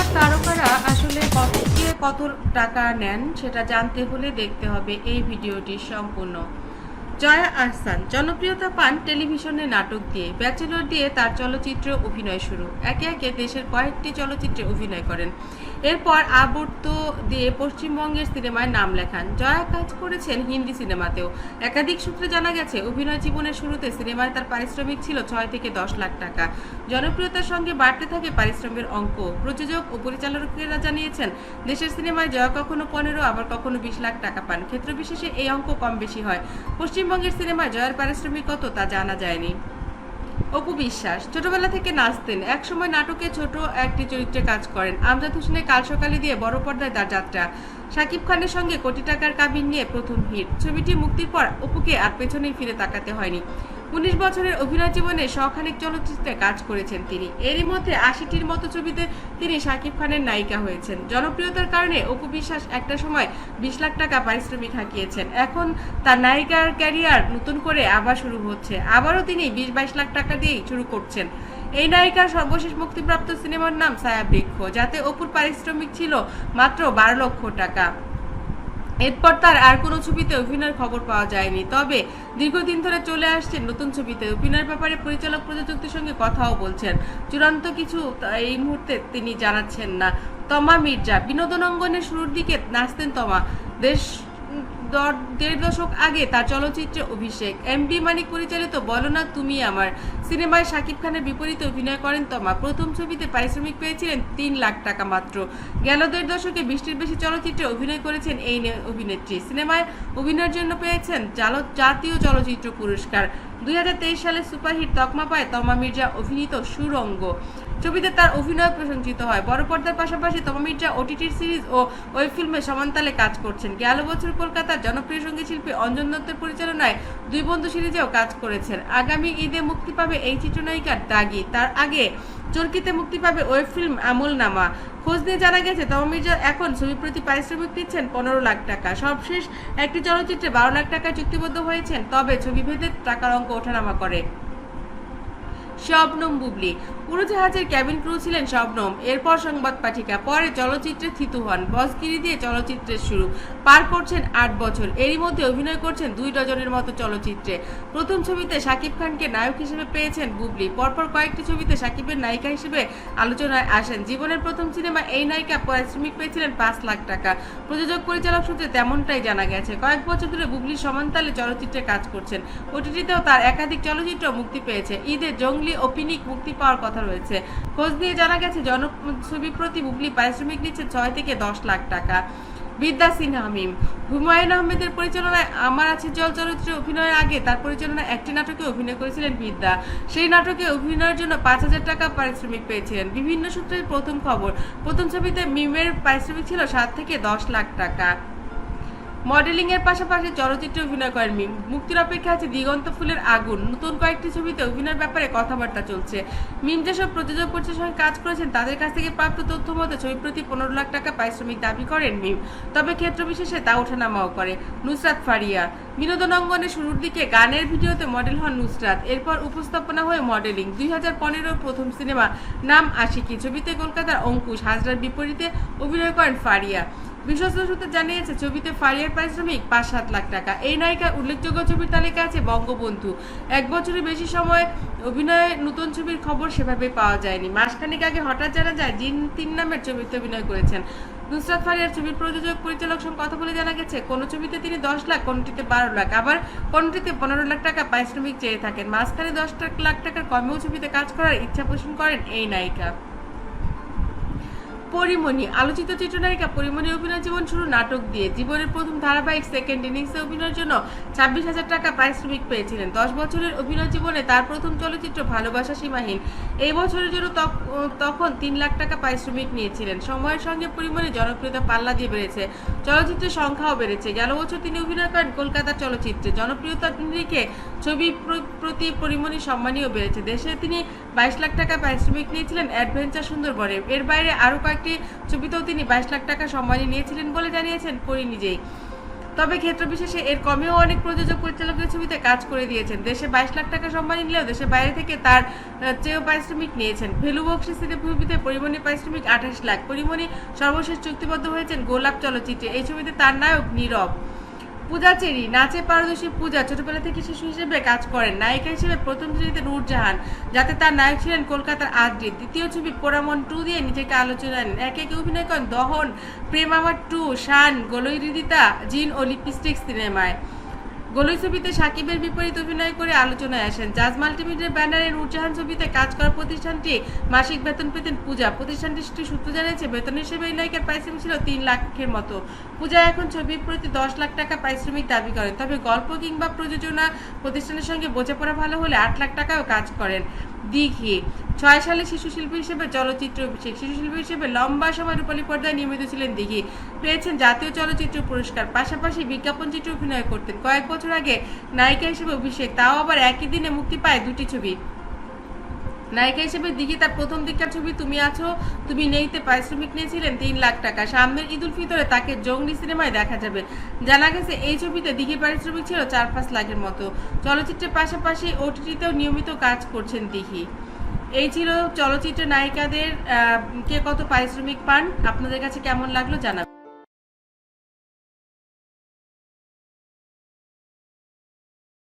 সিনেমার তারকারা আসলে কত কত টাকা নেন, সেটা জানতে হলে দেখতে হবে এই ভিডিওটি সম্পূর্ণ। জয়া আহসান জনপ্রিয়তা পান টেলিভিশনে নাটক দিয়ে, ব্যাচেলর দিয়ে তার চলচ্চিত্রে অভিনয় শুরু। একে একে দেশের কয়েকটি চলচ্চিত্রে অভিনয় করেন। এরপর আবর্ত দিয়ে পশ্চিমবঙ্গের সিনেমায় নাম লেখান। জয়া কাজ করেছেন হিন্দি সিনেমাতেও। একাধিক সূত্রে জানা গেছে, অভিনয় জীবনের শুরুতে সিনেমায় তার পারিশ্রমিক ছিল ছয় থেকে দশ লাখ টাকা। জনপ্রিয়তার সঙ্গে বাড়তে থাকে পারিশ্রমিকের অঙ্ক। প্রযোজক ও পরিচালকেরা জানিয়েছেন, দেশের সিনেমায় জয়া কখনো পনেরো, আবার কখনো বিশ লাখ টাকা পান। ক্ষেত্রবিশেষে এই অঙ্ক কম বেশি হয়। পশ্চিমবঙ্গের সিনেমায় জয়ের পারিশ্রমিক কত তা জানা যায়নি। অপু বিশ্বাস, ছোটবেলা থেকে নাচতেন। একসময় নাটকে ছোট একটি চরিত্রে কাজ করেন। আমজাদ হোসেনের কাল সকালে দিয়ে বড় পর্দায় তার যাত্রা। শাকিব খানের সঙ্গে কোটি টাকার কাবিন নিয়ে প্রথম হিট। ছবিটি মুক্তির পর অপুকে আর পেছনেই ফিরে তাকাতে হয়নি। উনিশ বছরের অভিনয় জীবনে শখানেক চলচ্চিত্রে কাজ করেছেন তিনি। এরই মধ্যে আশিটির মতো ছবিতে তিনি শাকিব খানের নায়িকা হয়েছেন। জনপ্রিয়তার কারণে অপু বিশ্বাস একটা সময় বিশ লাখ টাকা পারিশ্রমিক হাঁকিয়েছেন। এখন তার নায়িকার ক্যারিয়ার নতুন করে আবার শুরু হচ্ছে। আবারও তিনি বিশ বাইশ লাখ টাকা দিয়েই শুরু করছেন। এই নায়িকার সর্বশেষ মুক্তিপ্রাপ্ত সিনেমার নাম ছায়াবৃক্ষ যাতে অপুর পারিশ্রমিক ছিল মাত্র বারো লক্ষ টাকা। এরপর তার আর কোনো ছবিতে অভিনয়ের খবর পাওয়া যায়নি। তবে দীর্ঘদিন ধরে চলে আসছেন নতুন ছবিতে। অভিনয়ের ব্যাপারে পরিচালক প্রযোজকদের সঙ্গে কথাও বলছেন। চূড়ান্ত কিছু এই মুহূর্তে তিনি জানাচ্ছেন না। তমা মির্জা, বিনোদন অঙ্গনের শুরুর দিকে নাচতেন তমা। দেশ দেড় দশক আগে তার চলচ্চিত্রে অভিষেক। এম ডি মানিক পরিচালিত বলো না তুমি আমার। সিনেমায় শাকিব খানের বিপরীতে অভিনয় করেন তমা। প্রথম ছবিতে পারিশ্রমিক পেয়েছিলেন তিন লাখ টাকা মাত্র। গেল দেড় দশকে বৃষ্টির বেশি চলচ্চিত্রে অভিনয় করেছেন এই অভিনেত্রী। সিনেমায় অভিনয়ের জন্য পেয়েছেন জাতীয় চলচ্চিত্র পুরস্কার। দুই সালে সুপারহিট তকমা পায় তমা মির্জা অভিনীত সুরঙ্গ। ছবিতে তার অভিনয় প্রশংসিত হয়। বড় পর্দার পাশাপাশি তমা মির্জা ওটিটির সিরিজ ও ওয়েব ফিল্মে সমান্তালে কাজ করছেন। গেল বছর কলকাতার জনপ্রিয় সংগীত শিল্পী অঞ্জন দত্তের পরিচালনায় দুই বন্ধু সিরিজেও কাজ করেছেন। আগামী ঈদে মুক্তি পাবে এই চিত্রনায়িকার দাগি। তার আগে চরকিতে মুক্তি পাবে ওয়েব ফিল্ম আমল নামা খোঁজ নিয়ে জানা গেছে তমা মির্জা এখন ছবির প্রতি পারিশ্রমিক নিচ্ছেন পনেরো লাখ টাকা। সবশেষ একটি চলচ্চিত্রে বারো লাখ টাকা চুক্তিবদ্ধ হয়েছেন, তবে ছবি ভেদে টাকার অঙ্ক ওঠানামা করে। শবনম বুবলি উড়োজাহাজের ক্যাবিন ক্রু ছিলেন শবনম। এরপর সংবাদ পাঠিকা, পরে চলচ্চিত্রে থিতু হন। বসগিরি দিয়ে চলচ্চিত্রের শুরু। পার করছেন আট বছর। এরই মধ্যে অভিনয় করছেন দুই ডজনের মতো চলচ্চিত্রে। প্রথম ছবিতে শাকিব খানকে নায়ক হিসেবে পেয়েছেন বুবলি। পরপর কয়েকটি ছবিতে শাকিবের নায়িকা হিসেবে আলোচনায় আসেন। জীবনের প্রথম সিনেমা এই নায়িকা পারিশ্রমিক পেয়েছিলেন পাঁচ লাখ টাকা। প্রযোজক পরিচালক সূত্রে তেমনটাই জানা গেছে। কয়েক বছর ধরে বুবলি সমান্তালে চলচ্চিত্রে কাজ করছেন। ওটিটিতেও তার একাধিক চলচ্চিত্র মুক্তি পেয়েছে। ঈদে জঙ্গলি ও পিনিক মুক্তি পাওয়ার কথা রয়েছে। খোঁজ দিয়ে জানা গেছে জন ছবি প্রতি বুবলি পারিশ্রমিক নিচ্ছে ছয় থেকে দশ লাখ টাকা। বিদ্যা সিনহা মিম, হুমায়ুন আহমেদের পরিচালনায় আমার আছে জল চলচ্চিত্রে অভিনয়ের আগে, তার পরিচালনায় একটি নাটকে অভিনয় করেছিলেন বিদ্যা। সেই নাটকে অভিনয়ের জন্য পাঁচ হাজার টাকা পারিশ্রমিক পেয়েছিলেন। বিভিন্ন সূত্রের প্রথম খবর, প্রথম ছবিতে মিমের পারিশ্রমিক ছিল সাত থেকে দশ লাখ টাকা। মডেলিং এর পাশাপাশি চলচ্চিত্রে অভিনয় করেন মিম। মুক্তির অপেক্ষা আছে দিগন্ত ফুলের আগুন। নতুন কয়েকটি ছবিতে অভিনয়ের ব্যাপারে কথাবার্তা চলছে। মিম যেসব প্রযোজক পরিচালকের সঙ্গে কাজ করেছেন, তাদের কাছ থেকে প্রাপ্ত তথ্য মতে ছবি প্রতি পনেরো লাখ টাকা পারিশ্রমিক দাবি করেন মিম। তবে ক্ষেত্র বিশেষে তা ওঠানামাও করে। নুসরাত ফারিয়া। বিনোদন অঙ্গনে শুরুর দিকে গানের ভিডিওতে মডেল হন নুসরাত। এরপর উপস্থাপনা হয়ে মডেলিং। দুই হাজার পনেরো প্রথম সিনেমা নাম আশিকি। ছবিতে কলকাতার অঙ্কুশ হাজরার বিপরীতে অভিনয় করেন ফারিয়া। বিশ্বস্ত সূত্রে জানিয়েছে, ছবিতে ফারিয়ার পারিশ্রমিক পাঁচ সাত লাখ টাকা। এই নায়িকার উল্লেখযোগ্য ছবির তালিকা আছে বঙ্গবন্ধু। এক বছরের বেশি সময় অভিনয়ে নতুন ছবির খবর সেভাবে পাওয়া যায়নি। মাসখানেক আগে হঠাৎ জানা যায়, জিন তিন নামের ছবিতে অভিনয় করেছেন। নুসরাত ফারিয়ার ছবির প্রযোজক, পরিচালক সঙ্গে কথা বলে জানা গেছে, কোনো ছবিতে তিনি দশ লাখ, কোনটিতে বারো লাখ, আবার কোনটিতে পনেরো লাখ টাকা পারিশ্রমিক চেয়ে থাকেন। মাঝখানে দশ লাখ টাকার কমেও ছবিতে কাজ করার ইচ্ছা পোষণ করেন এই নায়িকা। পরিমণি, আলোচিত চিত্রনায়িকা পরিমণির অভিনয় জীবন শুরু নাটক দিয়ে। জীবনের প্রথম ধারাবাহিক সেকেন্ড ইনিংসে অভিনয়ের জন্য ছাব্বিশ হাজার টাকা পারিশ্রমিক পেয়েছিলেন। দশ বছরের অভিনয় জীবনে তার প্রথম চলচ্চিত্র ভালোবাসা সীমাহীন। এই বছরের জন্য তখ- তখন তিন লাখ টাকা পারিশ্রমিক নিয়েছিলেন। সময়ের সঙ্গে পরিমণির জনপ্রিয়তা পাল্লা দিয়ে বেড়েছে। চলচ্চিত্রের সংখ্যাও বেড়েছে। গেল বছর তিনি অভিনয় করেন কলকাতার চলচ্চিত্রে। জনপ্রিয়তা নিরিখে ছবি প্রতি পরিমণির সম্মানীয় বেড়েছে। দেশে তিনি বাইশ লাখ টাকা পারিশ্রমিক নিয়েছিলেন অ্যাডভেঞ্চার সুন্দরবনে। এর বাইরে আরও কয়েকটি ছবিতেও তিনি বাইশ লাখ টাকা সম্মানী নিয়েছিলেন বলে জানিয়েছেন পরি নিজেই। তবে ক্ষেত্র বিশেষে এর কমেও অনেক প্রযোজক পরিচালকের ছবিতে কাজ করে দিয়েছেন। দেশে বাইশ লাখ টাকা সম্মানী নিলেও দেশের বাইরে থেকে তার চেয়েও পারিশ্রমিক নিয়েছেন। ভেলু বক্সি মুভিতে পরিমণি পারিশ্রমিক আঠাশ লাখ। পরিমণি সর্বশেষ চুক্তিবদ্ধ হয়েছেন গোলাপ চলচ্চিত্রে। এই ছবিতে তার নায়ক নীরব। পূজা চেরি নাচে পারদর্শী পূজা, ছোটবেলা থেকে শিশু হিসেবে কাজ করেন, নায়িকা হিসেবে প্রথম ছবিতে নূরজাহান যাতে তার নায়ক ছিলেন কলকাতার আদ্রি দ্বিতীয় ছবি পোড়ামন টু দিয়ে নিজেকে আলোচনা নেন একে একে অভিনয় করেন দহন প্রেম আমার টু, শান, গলই হৃদিতা জিন ও লিপস্টিক সিনেমায়। গলই ছবিতে সাকিবের বিপরীত অভিনয় করে আলোচনায় আসেন। জাজ মাল্টিমিডিয়ার ব্যানারে নূরজাহান ছবিতে কাজ করা প্রতিষ্ঠানটি মাসিক বেতন পেতেন পূজা। প্রতিষ্ঠানটি সূত্র জানিয়েছে, বেতন হিসেবে এই নায়িকার পারিশ্রমিক ছিল তিন লাখের মতো। পূজা এখন ছবির প্রতি দশ লাখ টাকা পারিশ্রমিক দাবি করেন তবে গল্প কিংবা প্রযোজনা প্রতিষ্ঠানের সঙ্গে বোঝাপড়া ভালো হলে আট লাখ টাকাও কাজ করেন। দিঘি। ছয় সালে শিশু শিল্পী হিসেবে চলচ্চিত্র অভিষেক, শিশু শিল্পী হিসেবে লম্বা সময় রূপালী পর্দায় নিয়মিত ছিলেন দিঘি। পেয়েছেন জাতীয় চলচ্চিত্র পুরস্কার, পাশাপাশি বিজ্ঞাপন চিত্রে অভিনয় করতেন। কয়েক বছর আগে নায়িকা হিসেবে অভিষেক, তাও আবার একই দিনে মুক্তি পায় দুটি ছবি। নায়িকা হিসেবে দিঘি, তার প্রথম দিককার ছবি, তুমি আছো, তুমি নেইতে পারিশ্রমিক নিয়েছিলেন তিন লাখ টাকা। সামনের ঈদ উল ফিতরে তাকে জঙ্গলি সিনেমায় দেখা যাবে। জানা গেছে, এই ছবিতে দিঘি পারিশ্রমিক ছিল চার পাঁচ লাখের মতো। চলচ্চিত্রের পাশাপাশি ওটিটিতেও নিয়মিত কাজ করছেন দিঘি। এই ছিল চলচ্চিত্র নায়িকাদের কে কত পারিশ্রমিক পান। আপনাদের কাছে কেমন লাগল জানাবেন।